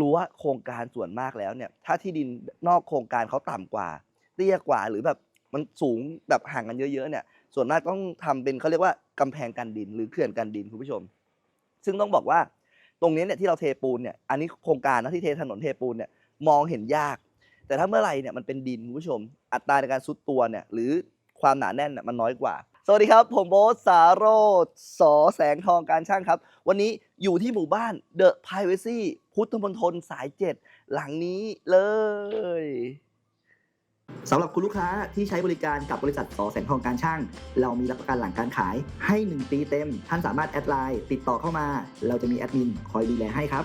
รั้ว่าโครงการส่วนมากแล้วเนี่ย ถ้าที่ดินนอกโครงการเขาต่ำกว่า เตี้ยกว่าหรือแบบมันสูงแบบห่างกันเยอะๆเนี่ย ส่วนมากต้องทำเป็นเขาเรียกว่ากำแพงกันดินหรือเขื่อนกันดินคุณผู้ชม ซึ่งต้องบอกว่าตรงนี้เนี่ยที่เราเทปูนเนี่ยอันนี้โครงการนะที่เทถนนเทปูนเนี่ยมองเห็นยาก แต่ถ้าเมื่อไหร่เนี่ยมันเป็นดินคุณผู้ชม อัตราในการซุดตัวเนี่ยหรือความหนาแน่นเนี่ยมันน้อยกว่า สวัสดีครับ ผมโบ๊ทสาโรจน์สอแสงทองการช่างครับ วันนี้ อยู่ที่หมู่บ้าน The Privacy พุทธมณฑลสายเจ็ดหลังนี้เลยสำหรับคุณลูกค้าที่ใช้บริการกับบริษัทสอแสงทองการช่าง เรามีรับประกันหลังการขายให้ 1 ปีเต็ม ท่านสามารถแอดไลน์ติดต่อเข้ามา เราจะมีแอดมินคอยดูแลให้ครับ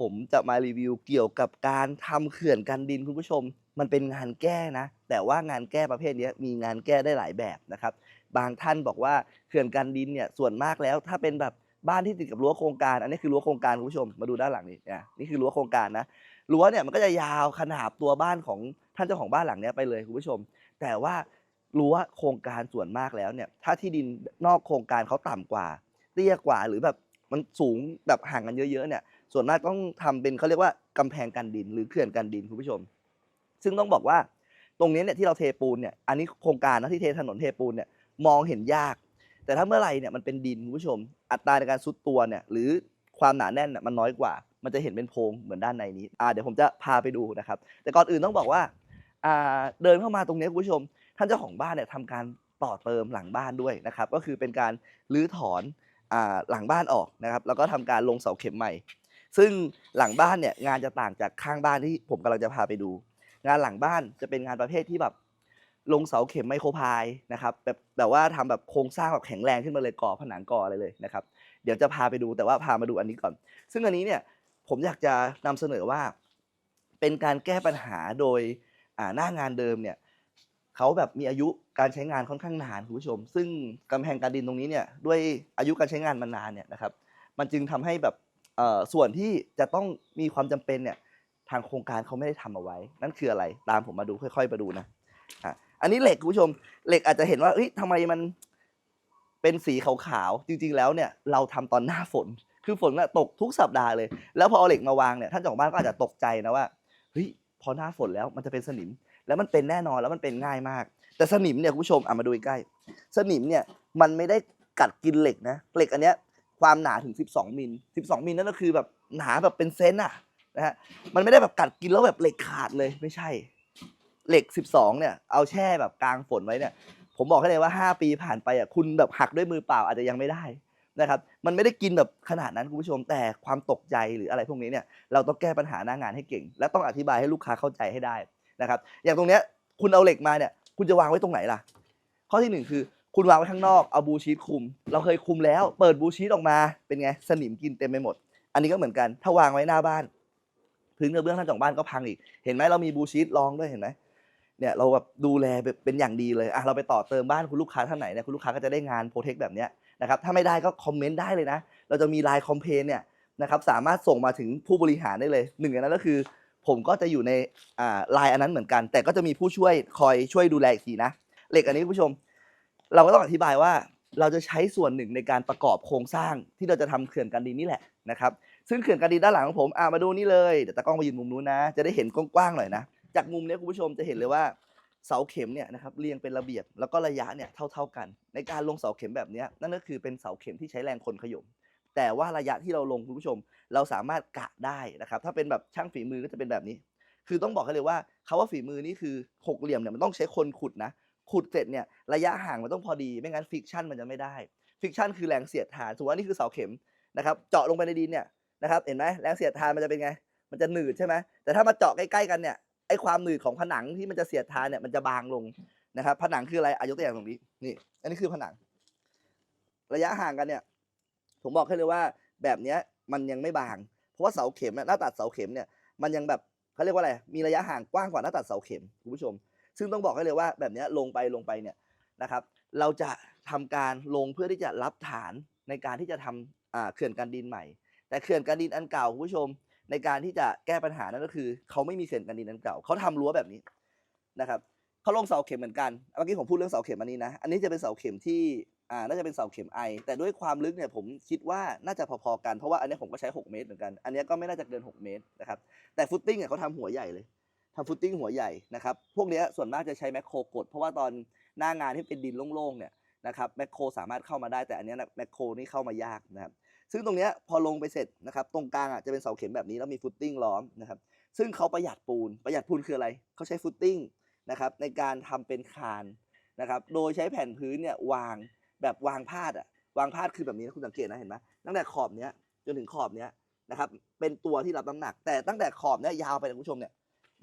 ผมจะมารีวิวเกี่ยวกับการทำเขื่อนกันดินคุณผู้ชม มันเป็นงานแก้นะ แต่ว่างานแก้ประเภทนี้มีงานแก้ได้หลายแบบนะครับ บางท่านบอกว่าเขื่อนกันดินเนี่ยส่วนมากแล้วถ้าเป็นแบบบ้านที่ติดกับรั้วโครงการ อันนี้คือรั้วโครงการคุณผู้ชมมาดูด้านหลังนี่นี่ยนี่คือรั้วโครงการนะรั้วเนี่ยมันก็จะยาวขนาบตัวบ้านของท่านเจ้าของบ้านหลังนี้ไปเลยคุณผู้ชม แต่ว่ารั้วโครงการส่วนมากแล้วเนี่ยถ้าที่ดินนอกโครงการเขาต่ำกว่า เตี้ยกว่าหรือแบบมันสูงแบบห่างกันเยอะๆเนี่ย ส่วนมากต้องทำเป็นเขาเรียกว่ากำแพงกันดินหรือเขื่อนกันดินคุณผู้ชม ซึ่งต้องบอกว่าตรงนี้เนี่ยที่เราเทปูนเนี่ยอันนี้โครงการนะที่เทถนนเทปูนเนี่ยมองเห็นยาก แต่ถ้าเมื่อไหร่เนี่ยมันเป็นดินคุณผู้ชม อัตราในการซุดตัวเนี่ยหรือความหนาแน่นน่ะมันน้อยกว่า มันจะเห็นเป็นโพรงเหมือนด้านในนี้อ่าเดี๋ยวผมจะพาไปดูนะครับ แต่ก่อนอื่นต้องบอกว่าอ่าเดินเข้ามาตรงนี้คุณผู้ชม ท่านเจ้าของบ้านเนี่ยทำการต่อเติมหลังบ้านด้วยนะครับ ก็คือเป็นการรื้อถอนอ่าหลังบ้านออกนะครับ แล้วก็ทำการลงเสาเข็มใหม่ ซึ่งหลังบ้านเนี่ยงานจะต่างจากข้างบ้านที่ผมกำลังจะพาไปดู งานหลังบ้านจะเป็นงานประเภทที่แบบลงเสาเข็มไมโครพายนะครับแบบแต่ว่าทำแบบโครงสร้างแบบแข็งแรงขึ้นมาเลยก่อผนังก่ออะไรเลยนะครับ เดี๋ยวจะพาไปดูแต่ว่าพามาดูอันนี้ก่อน ซึ่งอันนี้เนี่ยผมอยากจะนำเสนอว่า เป็นการแก้ปัญหาโดยหน้างานเดิมเนี่ยเขาแบบมีอายุการใช้งานค่อนข้างนานคุณผู้ชม ซึ่งกำแพงการดินตรงนี้เนี่ยด้วยอายุการใช้งานมานานเนี่ยนะครับ มันจึงทำให้แบบ เอ่อส่วนที่จะต้องมีความจำเป็นเนี่ยทางโครงการเขาไม่ได้ทำเอาไว้ นั่นคืออะไรตามผมมาดูค่อยๆมาดูนะอะอันนี้เหล็กคุณผู้ชมเหล็กอาจจะเห็นว่าเอ้ยทำไมมันเป็นสีขาวๆจริงๆแล้วเนี่ยเราทำตอนหน้าฝน คือฝนน่ะตกทุกสัปดาห์เลย แล้วพอเอาเหล็กมาวางเนี่ยท่านเจ้าของบ้านก็อาจจะตกใจนะว่าเฮ้ยพอหน้าฝนแล้วมันจะเป็นสนิม แล้วมันเป็นแน่นอนแล้วมันเป็นง่ายมาก แต่สนิมเนี่ยคุณผู้ชมอะมาดูใกล้ๆสนิมเนี่ยมันไม่ได้กัดกินเหล็กนะเหล็กอันเนี้ย ความหนาถึง 12 มิล 12 มิลนั่นก็คือแบบหนาแบบเป็นเซนอะนะฮะ มันไม่ได้แบบกัดกินแล้วแบบเหล็กขาดเลยไม่ใช่ เหล็ก 12 เนี่ย เอาแช่แบบกลางฝนไว้เนี่ย ผมบอกให้เลยว่า 5 ปีผ่านไปอะคุณแบบหักด้วยมือเปล่าอาจจะยังไม่ได้นะครับ มันไม่ได้กินแบบขนาดนั้นคุณผู้ชม แต่ความตกใจหรืออะไรพวกนี้เนี่ย เราต้องแก้ปัญหาหน้างานให้เก่ง และต้องอธิบายให้ลูกค้าเข้าใจให้ได้นะครับ อย่างตรงเนี้ยคุณเอาเหล็กมาเนี่ย คุณจะวางไว้ตรงไหนล่ะ ข้อที่หนึ่งคือ คุณวางไว้ข้างนอกเอาบูชีตคุม เราเคยคุมแล้ว เปิดบูชีตออกมาเป็นไงสนิมกินเต็มไปหมด อันนี้ก็เหมือนกัน ถ้าวางไว้หน้าบ้านพื้นกระเบื้องท่านจองบ้านก็พังอีก เห็นไหมเรามีบูชีตรองด้วยเห็นไหมเนี่ยเราแบบดูแลเป็นอย่างดีเลยอะเราไปต่อเติมบ้านคุณลูกค้าท่านไหนเนี่ยคุณลูกค้าก็จะได้งานโปรเทคแบบเนี้ยนะครับถ้าไม่ได้ก็คอมเมนต์ได้เลยนะ เราจะมีไลน์คอมเพนเนี่ยนะครับสามารถส่งมาถึงผู้บริหารได้เลยหนึ่งในนั้นก็คือ ผมก็จะอยู่ในอ่าไลน์อันนั้นเหมือนกัน แต่ก็จะมีผู้ช่วยคอยช่วยดูแลอีกทีนะเหล็กอันนี้คุณผู้ชม เราก็ต้องอธิบายว่าเราจะใช้ส่วนหนึ่งในการประกอบโครงสร้างที่เราจะทำเขื่อนกันดินนี่แหละนะครับซึ่งเขื่อนกันดินด้านหลังของผมอ่ามาดูนี่เลยเดี๋ยวตากล้องมายืนมุมนู้นนะ จะได้เห็นกว้างๆหน่อยนะจากมุมนี้คุณผู้ชมจะเห็นเลยว่าเสาเข็มเนี่ยนะครับเรียงเป็นระเบียบแล้วก็ระยะเนี่ยเท่า ๆกัน ในการลงเสาเข็มแบบนี้นั่นก็คือเป็นเสาเข็มที่ใช้แรงคนขยม แต่ว่าระยะที่เราลงคุณผู้ชม เราสามารถกะได้นะครับถ้าเป็นแบบช่างฝีมือก็จะเป็นแบบนี้ คือต้องบอกให้เลยว่าคาว่าฝีมือนี่คือหกเหลี่ยมเนี่ยมันต้องใช้คนขุดนะ ขุดเสร็จเนี่ยระยะห่างมันต้องพอดีไม่งั้นฟิกชันมันจะไม่ได้ฟิกชันคือแรงเสียดทานสมมติว่านี่คือเสาเข็มนะครับเจาะลงไปในดินเนี่ยนะครับเห็นไหมแรงเสียดทานมันจะเป็นไง มันจะหนืดใช่ไหมแต่ถ้ามาเจาะใกล้ๆกันเนี่ยไอ้ความหนืดของผนังที่มันจะเสียดทานเนี่ยมันจะบางลงนะครับผนังคืออะไรอายกตัวอย่างตรงนี้นี่ อันนี้คือผนัง ระยะห่างกันเนี่ย ผมบอกให้เลยว่าแบบเนี้ยมันยังไม่บาง เพราะว่าเสาเข็มเนี่ยหน้าตัดเสาเข็มเนี่ยมันยังแบบเเขาเรียกว่าอะไรมีระยะห่างกว้างกว่าหน้าตัดเสาเข็มคุณผู้ชม ซึ่งต้องบอกให้เลยว่าแบบนี้ลงไปลงไปเนี่ยนะครับเราจะทำการลงเพื่อที่จะรับฐานในการที่จะทำเขื่อนกันดินใหม่ แต่เขื่อนกันดินอันเก่าคุณผู้ชม ในการที่จะแก้ปัญหานั่นก็คือ เขาไม่มีเขื่อนกันดินอันเก่าเขาทำรั้วแบบนี้นะครับเขาลงเสาเข็มเหมือนกันเมื่อกี้ผมพูดเรื่องเสาเข็มอันนี้นะอันนี้จะเป็นเสาเข็มที่อ่าน่าจะเป็นเสาเข็มไอแต่ด้วยความลึกเนี่ยผมคิดว่าน่าจะพอๆกันเพราะว่าอันนี้ผมก็ใช้ 6 เมตรเหมือนกัน อันนี้ก็ไม่น่าจะเกิน 6 เมตรนะครับแต่ฟุตติ้งเนี่ยเขาทำหัวใหญ่เลย ทำฟุตติ้งหัวใหญ่นะครับ พวกนี้ส่วนมากจะใช้แมคโครกด เพราะว่าตอนหน้างานที่เป็นดินโล่งๆเนี่ยนะครับแมคโครสามารถเข้ามาได้แต่อันนี้แมคโครนี่เข้ามายากนะครับ ซึ่งตรงนี้พอลงไปเสร็จนะครับ ตรงกลางอะจะเป็นเสาเข็มแบบนี้แล้วมีฟุตติ้งล้อมนะครับ ซึ่งเขาประหยัดปูน ประหยัดปูนคืออะไร เขาใช้ฟุตติ้งนะครับในการทำเป็นคานนะครับ โดยใช้แผ่นพื้นเนี่ยวางแบบวางพาดอะ วางพาดคือแบบนี้นะคุณสังเกตนะเห็นไหมตั้งแต่ขอบเนี้ยจนถึงขอบเนี้ยนะครับ เป็นตัวที่รับน้ำหนัก แต่ตั้งแต่ขอบเนี้ยยาวไปนะคุณผู้ชมเนี่ย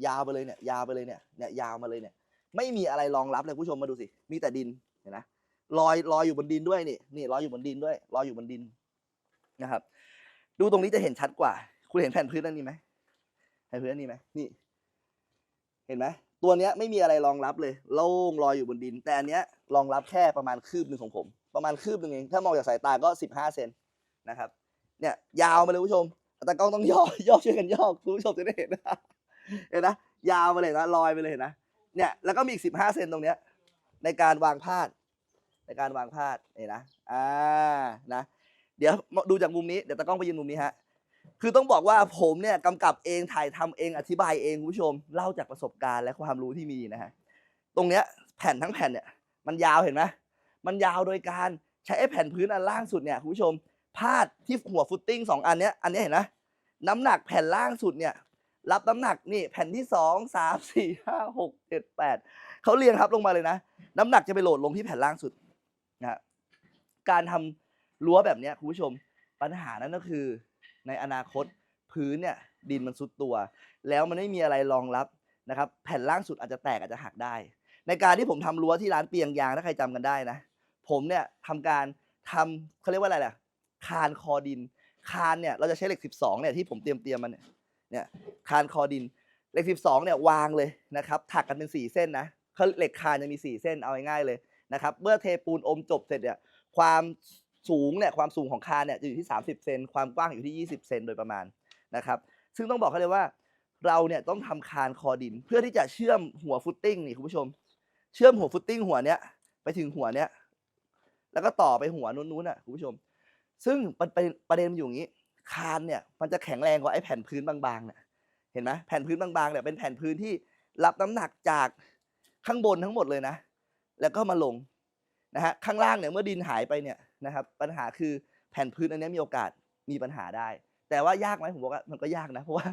ยาวไปเลยเนี่ยยาวไปเลยเนี่ยเนี่ยยาวมาเลยเนี่ยไม่มีอะไรรองรับเลยผู้ชมมาดูสิมีแต่ดินเห็นนะลอยลอยอยู่บนดินด้วยนี่นี่ลอยอยู่บนดินด้วยลอยอยู่บนดินนะครับ ดูตรงนี้จะเห็นชัดกว่า คุณเห็นแผ่นพื้นอันนี้ไหมแผ่นพื้นอันนี้ไหมนี่เห็นไหมตัวเนี้ยไม่มีอะไรรองรับเลยโล่งลอยอยู่บนดิน แต่อันเนี้ยรองรับแค่ประมาณคืบหนึ่งของผม ประมาณคืบหนึ่งเองถ้ามองจากสายตาก็สิบห้าเซนนะครับเนี่ยยาวมาเลยผู้ชมแต่กล้องต้องย่อย่อช่วยกันย่อผู้ชมจะได้เห็นนะ เห็นนะยาวมาเลยนะลอยไปเลยเห็นนะเนี่ยแล้วก็มีอีกสิบห้าเซนตรงเนี้ยในการวางพาด ในการวางพาดเห็นนะอ่านะเดี๋ยวดูจากมุมนี้เดี๋ยวตากล้องไปยืนมุมนี้ฮะคือต้องบอกว่าผมเนี่ยกำกับเองถ่ายทำเองอธิบายเองคุณผู้ชมเล่าจากประสบการณ์และความรู้ที่มีนะฮะตรงเนี้ยแผ่นทั้งแผ่นเนี่ยมันยาวเห็นไหมมันยาวโดยการใช้แผ่นพื้นอันล่างสุดเนี่ยคุณผู้ชมพาดที่หัวฟุตติ้งสองอันเนี้ยอันนี้เห็นไหมน้ำหนักแผ่นล่างสุดเนี่ย รับน้ำหนักนี่แผ่นที่สองสามสี่ห้าหกเจ็ดแปดเขาเรียงครับลงมาเลยนะ น้ำหนักจะไปโหลดลงที่แผ่นล่างสุดนะการทำรั้วแบบนี้คุณผู้ชมปัญหานั้นก็คือ ในอนาคตพื้นเนี่ยดินมันซุดตัว แล้วมันไม่มีอะไรรองรับนะครับ แผ่นล่างสุดอาจจะแตกอาจจะหักได้ ในการที่ผมทำรั้วที่ร้านเปียงยางถ้าใครจำกันได้นะ ผมเนี่ยทำการทำเขาเรียกว่าอะไรล่ะคานคอดิน คานเนี่ยเราจะใช้เหล็ก 12เนี่ยที่ผมเตรียมเตรียมมันเนี่ย เนี่ยคานคอดินเหล็ก 12เนี่ยวางเลยนะครับถักกันเป็น 4 เส้นนะเขาเหล็กคานจะมี 4 เส้นเอาง่ายๆเลยนะครับเมื่อเทปูนอมจบเสร็จเนี่ยความสูงเนี่ยความสูงของคานเนี่ยจะอยู่ที่ 30 เซนความกว้างอยู่ที่ 20 เซนโดยประมาณนะครับซึ่งต้องบอกเขาเลยว่าเราเนี่ยต้องทำคานคอดิน เพื่อที่จะเชื่อมหัวฟุตติ้งนี่คุณผู้ชม เชื่อมหัวฟุตติ้งหัวเนี้ยไปถึงหัวเนี้ยแล้วก็ต่อไปหัวนู้นๆน่ะคุณผู้ชม ซึ่งมันเป็นประเด็นมันอยู่อย่างนี้ คานเนี่ยมันจะแข็งแรงกว่าไอ้แผ่นพื้นบางๆเนี่ยเห็นไหมแผ่นพื้นบางๆเนี่ยเป็นแผ่นพื้นที่รับน้ำหนักจากข้างบนทั้งหมดเลยนะ แล้วก็มาลงนะฮะข้างล่างเนี่ยเมื่อดินหายไปเนี่ยนะครับปัญหาคือแผ่นพื้นอันนี้มีโอกาสมีปัญหาได้ แต่ว่ายากไหมผมบอกว่ามันก็ยากนะเพราะว่า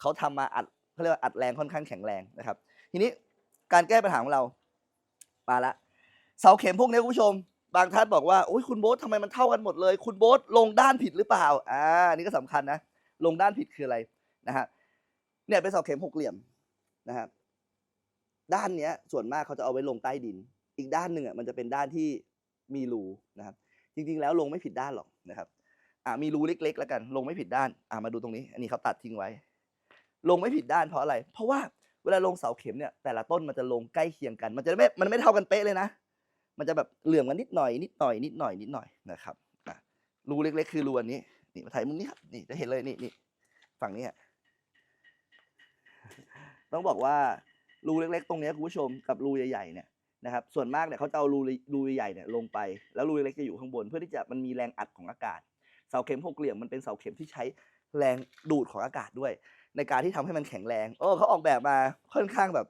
เขาทำมาอัดเขาเรียกว่าอัดแรงค่อนข้างแข็งแรงนะครับ ทีนี้การแก้ปัญหาของเรามาละเสาเข็มพวกนี้คุณผู้ชม บางท่านบอกว่าโอ้ยคุณโบ๊ททำไมมันเท่ากันหมดเลย คุณโบ๊ทลงด้านผิดหรือเปล่าอ่านี่ก็สำคัญนะ ลงด้านผิดคืออะไรนะฮะเนี่ยเป็นเสาเข็มหกเหลี่ยมนะครับด้านเนี้ยส่วนมากเขาจะเอาไว้ลงใต้ดิน อีกด้านหนึ่งอะมันจะเป็นด้านที่มีรูนะครับ จริงๆ แล้วลงไม่ผิดด้านหรอกนะครับอ่ามีรูเล็ก ๆ แล้วกัน ลงไม่ผิดด้านอ่ามาดูตรงนี้ อันนี้เขาตัดทิ้งไว้ ลงไม่ผิดด้านเพราะอะไร เพราะว่าเวลาลงเสาเข็มเนี่ยแต่ละต้นมันจะลงใกล้เคียงกัน มันจะไม่มันไม่เท่ากันเป๊ะเลยนะ มันจะแบบเหลื่อมกันนิดหน่อยนิดหน่อยนิดหน่อยนิดหน่อยนะครับอะรูเล็ก ๆ คือรูอันนี้นี่มาถ่ายมุมนี้ครับนี่จะเห็นเลยนี่นี่ฝั่งนี้อะต้องบอกว่ารูเล็ก ๆ ตรงนี้คุณผู้ชมกับรูใหญ่ๆเนี่ยนะครับส่วนมากเนี่ยเขาจะเอารูรูใหญ่เนี่ยลงไป แล้วรูเล็กจะอยู่ข้างบน เพื่อที่จะมันมีแรงอัดของอากาศ เสาเข็มหกเหลี่ยมมันเป็นเสาเข็มที่ใช้แรงดูดของอากาศด้วย ในการที่ทำให้มันแข็งแรง โอ้เขาออกแบบมาค่อนข้างแบบ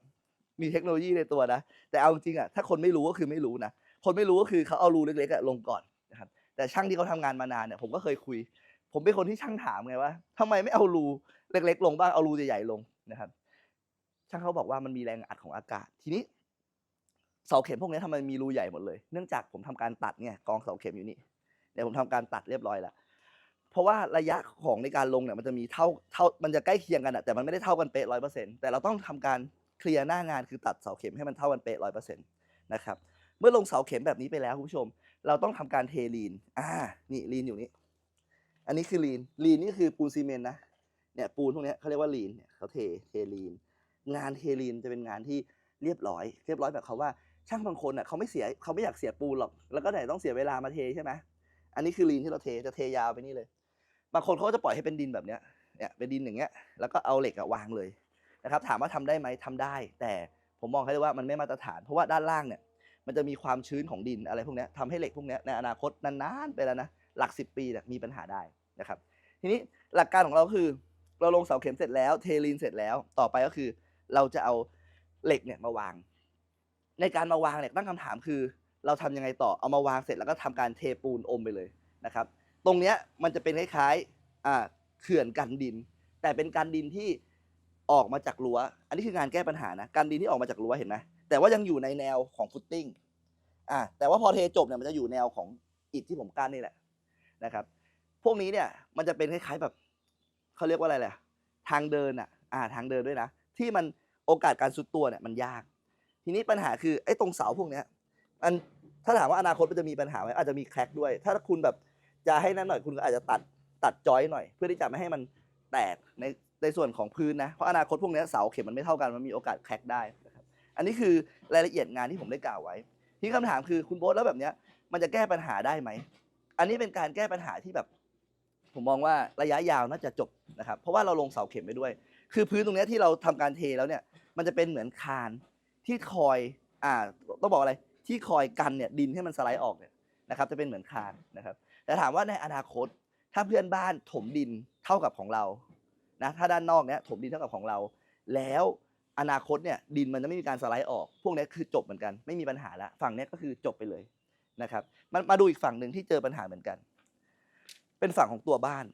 มีเทคโนโลยีในตัวนะ แต่เอาจริงๆอะถ้าคนไม่รู้ก็คือไม่รู้นะ คนไม่รู้ก็คือเขาเอารูเล็กๆอะลงก่อนนะครับ แต่ช่างที่เขาทำงานมานานเนี่ยผมก็เคยคุย ผมเป็นคนที่ช่างถามไงว่าทำไมไม่เอารูเล็ก ๆ ลงบ้างเอารูใหญ่ๆลงนะครับ ช่างเขาบอกว่ามันมีแรงอัดของอากาศ ทีนี้เสาเข็มพวกนี้ทำไมมีรูใหญ่หมดเลย เนื่องจากผมทำการตัดเนี่ยกองเสาเข็มอยู่นี่เดี๋ยวผมทำการตัดเรียบร้อยแล้วเพราะว่าระยะของในการลงเนี่ยมันจะมีเท่าเท่ามันจะใกล้เคียงกันอะแต่มันไม่ได้เท่ากันเป๊ะร้อยเปอร์เซ็นต์แต่เราต้องทำการ เคลียร์หน้างานคือตัดเสาเข็มให้มันเท่ากันเป๊ะร้อยเปอร์เซ็นต์นะครับเมื่อลงเสาเข็มแบบนี้ไปแล้วคุณผู้ชม เราต้องทำการเทลีนอ่านี่ลีนอยู่นี่อันนี้คือลีนลีนนี่คือปูนซีเมนต์นะเนี่ยปูนพวกนี้เขาเรียกว่าลีนเนี่ยเขาเทเทลีน งานเทลีนจะเป็นงานที่เรียบร้อย เรียบร้อยแบบเขาว่าช่างบางคนอะเขาไม่เสียเขาไม่อยากเสียปูนหรอกแล้วก็ไหนต้องเสียเวลามาเทใช่ไหมอันนี้คือลีนที่เราเทจะเทยาวไปนี่เลยบางคนเขาจะปล่อยให้เป็นดินแบบเนี้ยเนี่ยเป็นดินอย่างเงี้ยแล้วก็เอาเหล็กอะวางเลย นะครับถามว่าทำได้ไหมทำได้ แต่ผมมองให้เลยว่ามันไม่มาตรฐาน เพราะว่าด้านล่างเนี่ยมันจะมีความชื้นของดินอะไรพวกนี้ทำให้เหล็กพวกนี้ในอนาคตนานๆไปแล้วนะหลักสิบปีเนี่ยมีปัญหาได้นะครับ ทีนี้หลักการของเราคือเราลงเสาเข็มเสร็จแล้วเทลีนเสร็จแล้วต่อไปก็คือ เราจะเอาเหล็กเนี่ยมาวาง ในการมาวางเนี่ยตั้งคำถามคือ เราทำยังไงต่อเอามาวางเสร็จแล้วก็ทำการเทปูนอมไปเลยนะครับ ตรงเนี้ยมันจะเป็นคล้ายๆเขื่อนกันดิน แต่เป็นการดินที่ ออกมาจากรั้ว อันนี้คืองานแก้ปัญหานะ การดินที่ออกมาจากรั้วเห็นไหมแต่ว่ายังอยู่ในแนวของฟุตติ้ง อ่าแต่ว่าพอเทจบเนี่ยมันจะอยู่แนวของอิฐที่ผมกั้นนี่แหละนะครับ พวกนี้เนี่ยมันจะเป็นคล้ายๆแบบเขาเรียกว่าอะไรแหละทางเดินอะ อ่าทางเดินด้วยนะ ที่มันโอกาสการสุดตัวเนี่ยมันยาก ทีนี้ปัญหาคือไอ้ตรงเสาพวกเนี้ยมันถ้าถามว่าอนาคตมันจะมีปัญหาไหมอาจจะมีแคร็กด้วย ถ้าคุณแบบจะให้นั่นหน่อยคุณก็อาจจะตัดตัดจอยหน่อย เพื่อที่จะไม่ให้มันแตกใน ในส่วนของพื้นนะ เพราะอนาคตพวกนี้เสาเข็มมันไม่เท่ากัน มันมีโอกาสแครกได้นะครับอันนี้คือรายละเอียดงานที่ผมได้กล่าวไว้ ที่คำถามคือคุณโบ๊ทแล้วแบบเนี้ยมันจะแก้ปัญหาได้ไหม อันนี้เป็นการแก้ปัญหาที่แบบ ผมมองว่าระยะยาวน่าจะจบนะครับ เพราะว่าเราลงเสาเข็มไปด้วย คือพื้นตรงนี้ที่เราทำการเทแล้วเนี่ย มันจะเป็นเหมือนคานที่คอย อ่า ต้องบอกอะไร ที่คอยกันเนี่ยดินให้มันสไลด์ออกเนี่ยนะครับ จะเป็นเหมือนคานนะครับ แต่ถามว่าในอนาคตถ้าเพื่อนบ้านถมดินเท่ากับของเรา นะถ้าด้านนอกเนี้ยถมดินเท่ากับของเรา แล้วอนาคตเนี่ยดินมันจะไม่มีการสไลด์ออก พวกนี้คือจบเหมือนกัน ไม่มีปัญหาละฝั่งเนี้ยก็คือจบไปเลยนะครับมันมาดูอีกฝั่งหนึ่งที่เจอปัญหาเหมือนกัน เป็นฝั่งของตัวบ้าน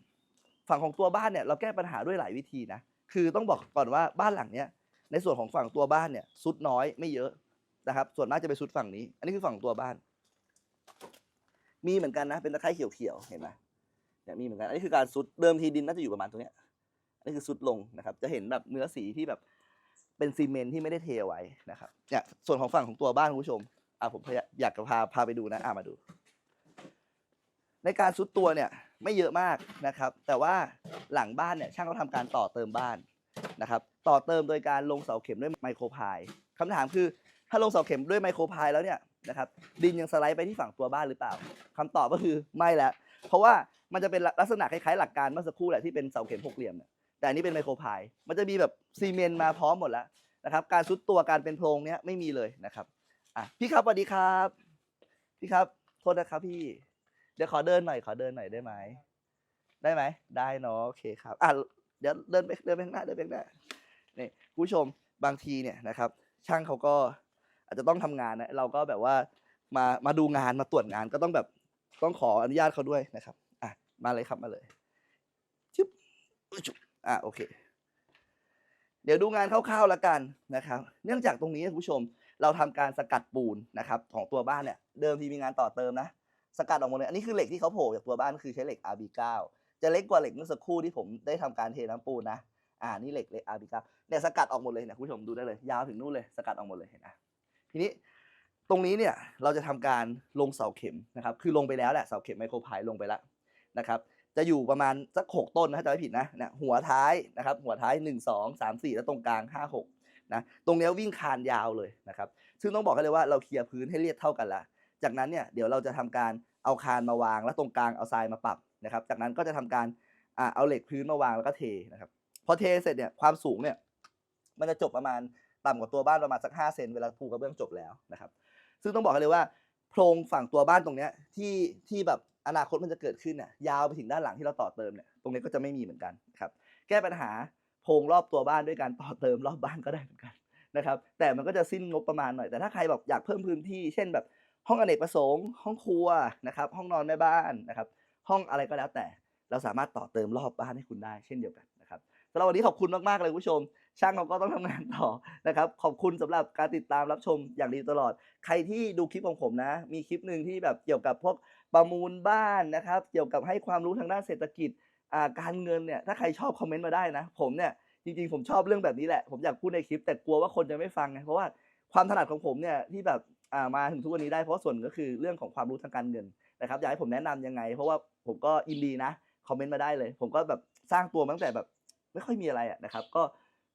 ฝั่งของตัวบ้านเนี่ยเราแก้ปัญหาด้วยหลายวิธีนะคือต้องบอกก่อนว่าบ้านหลังเนี้ยในส่วนของฝั่งตัวบ้านเนี่ยซุดน้อยไม่เยอะนะครับ ส่วนมากจะไปซุดฝั่งนี้ อันนี้คือฝั่งตัวบ้าน มีเหมือนกันนะเป็นตะไคร้เขียวๆเห็นไหมเนี่ยมีเหมือนกันอันนี้คือการซุดเดิมทีดินน่าจะอยู่ประมาณตรงเนี้ย อันนี้คือซุดลงนะครับ จะเห็นแบบเนื้อสีที่แบบเป็นซีเมนต์ที่ไม่ได้เทเอาไว้นะครับเนี่ยส่วนของฝั่งของตัวบ้านคุณผู้ชมอะผมอยากจะพาพาไปดูนะอะมาดู ในการซุดตัวเนี่ยไม่เยอะมากนะครับ แต่ว่าหลังบ้านเนี่ยช่างเขาทำการต่อเติมบ้านนะครับ ต่อเติมโดยการลงเสาเข็มด้วยไมโครพายคำถามคือถ้าลงเสาเข็มด้วยไมโครพายแล้วเนี่ยนะครับดินยังสไลด์ไปที่ฝั่งตัวบ้านหรือเปล่าคำตอบก็คือไม่แล้วเพราะว่ามันจะเป็นลักษณะคล้ายๆหลักการเมื่อสักครู่แหละที่เป็นเสาเข็มหกเหลี่ยมเนี่ย แต่อันนี้เป็นไมโครพาย มันจะมีแบบซีเมนต์มาพร้อมหมดแล้วนะครับ การซุดตัวการเป็นโพรงเนี้ยไม่มีเลยนะครับอะพี่ครับสวัสดีครับ พี่ครับโทษนะครับพี่ เดี๋ยวขอเดินหน่อยขอเดินหน่อยได้ไหมได้ไหมได้เนาะโอเคครับอะเดี๋ยวเดินไปเดินไปข้างหน้าเดินไปข้างหน้านี่คุณผู้ชมบางทีเนี่ยนะครับ ช่างเขาก็อาจจะต้องทำงานนะเราก็แบบว่ามามาดูงานมาตรวจงานก็ต้องแบบต้องขออนุญาตเขาด้วยนะครับอะมาเลยครับมาเลยชุบ อะโอเค เดี๋ยวดูงานคร่าวๆแล้วกันนะครับ เนื่องจากตรงนี้คุณผู้ชม เราทำการสกัดปูนนะครับของตัวบ้านเนี่ย เดิมทีมีงานต่อเติมนะ สกัดออกหมดเลย อันนี้คือเหล็กที่เขาโผล่จากตัวบ้านคือใช้เหล็ก RB9 จะเล็กกว่าเหล็กเมื่อสักครู่ที่ผมได้ทำการเทน้ำปูนนะ อ่า นี่เหล็กเหล็ก RB9 เนี่ยสกัดออกหมดเลยเนี่ยคุณผู้ชมดูได้เลย ยาวถึงนู่นเลย สกัดออกหมดเลยเห็นไหมทีนี้ตรงนี้เนี่ยเราจะทำการลงเสาเข็มนะครับ คือลงไปแล้วแหละเสาเข็มไมโครพายลงไปแล้วนะครับ จะอยู่ประมาณสักหกต้นนะถ้าจะไม่ผิดนะนะหัวท้ายนะครับหัวท้ายหนึ่งสองสามสี่แล้วตรงกลางห้าหกนะตรงนี้วิ่งคานยาวเลยนะครับซึ่งต้องบอกกันเลยว่าเราเคลียร์พื้นให้เรียบเท่ากันละจากนั้นเนี่ยเดี๋ยวเราจะทำการเอาคานมาวาง แล้วตรงกลางเอาทรายมาปรับนะครับจากนั้นก็จะทำการอเอาเหล็กพื้นมาวางแล้วก็เทนะครับพอเทเสร็จเนี่ยความสูงเนี่ยมันจะจบประมาณต่ำกว่าตัวบ้านประมาณสัก5เซนเวลาปูกระเบื้องจบแล้วนะครับ ซึ่งต้องบอกกันเลยว่า โพรงฝั่งตัวบ้านตรงเนี้ยที่ที่แบบ อนาคตมันจะเกิดขึ้นเนี่ยยาวไปถึงด้านหลังที่เราต่อเติมเนี่ยตรงนี้ก็จะไม่มีเหมือนกันครับแก้ปัญหาโพรงรอบตัวบ้านด้วยการต่อเติมรอบบ้านก็ได้เหมือนกันนะครับแต่มันก็จะสิ้นงบประมาณหน่อย แต่ถ้าใครแบบอยากเพิ่มพื้นที่ เช่นแบบห้องอเนกประสงค์ ห้องครัวนะครับห้องนอนแม่บ้านนะครับห้องอะไรก็แล้วแต่ เราสามารถต่อเติมรอบบ้านให้คุณได้ เช่นเดียวกันนะครับสำหรับวันนี้ขอบคุณมากๆเลยคุณผู้ชม ช่างเขาก็ต้องทำงานต่อนะครับขอบคุณสำหรับการติดตามรับชมอย่างดีตลอด ใครที่ดูคลิปของผมนะ มีคลิปหนึ่งที่แบบเกี่ยวกับพวก ประมูลบ้านนะครับ เกี่ยวกับให้ความรู้ทางด้านเศรษฐกิจการเงินเนี่ยถ้าใครชอบคอมเมนต์มาได้นะ ผมเนี่ยจริงๆผมชอบเรื่องแบบนี้แหละ ผมอยากพูดในคลิป แต่กลัวว่าคนจะไม่ฟังไงเพราะว่าความถนัดของผมเนี่ยที่แบบามาถึงทุกวันนี้ได้เพราะส่วนก็คือเรื่องของความรู้ทางการเงินนะครับอยากให้ผมแนะนำยังไง เพราะว่าผมก็ยินดีนะคอมเมนต์มาได้เลย ผมก็แบบสร้างตัวตั้งแต่แบบไม่ค่อยมีอะไรอะนะครับ ก็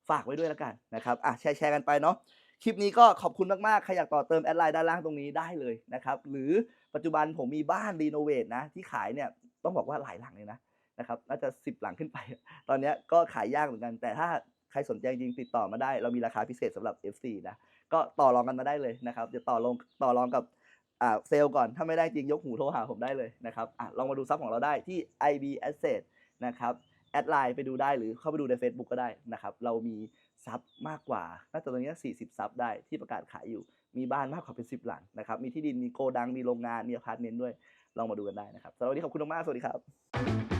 ฝากไว้ด้วยแล้วกันนะครับอะแชร์แชร์กันไปเนาะคลิปนี้ก็ขอบคุณมากๆใครอยากต่อเติมแอดไลน์ด้านล่างตรงนี้ได้เลยนะครับหรือ ปัจจุบันผมมีบ้านรีโนเวทนะที่ขายเนี่ยต้องบอกว่าหลายหลังเลยนะนะครับน่าจะ 10 หลังขึ้นไป ตอนนี้ก็ขายยากเหมือนกัน แต่ถ้าใครสนใจจริงติดต่อมาได้ เรามีราคาพิเศษสำหรับ FC นะก็ต่อรองกันมาได้เลยนะครับจะต่อรองต่อรองกับเซลล์ก่อนถ้าไม่ได้จริงยกหูโทรหาผมได้เลยนะครับอลองมาดูซับของเราได้ที่ IB Asset นะครับแอดไลน์ไปดูได้หรือเข้าไปดูใน Facebook ก็ได้นะครับเรามีซับมากกว่าน่าจะตรงนี้ 40 ซับได้ที่ประกาศขายอยู่ มีบ้านมากกว่าเป็นสิบหลังนะครับ มีที่ดิน มีโกดัง มีโรงงาน มีอพาร์ตเมนต์ด้วย ลองมาดูกันได้นะครับสำหรับวันนี้ขอบคุณมาก สวัสดีครับ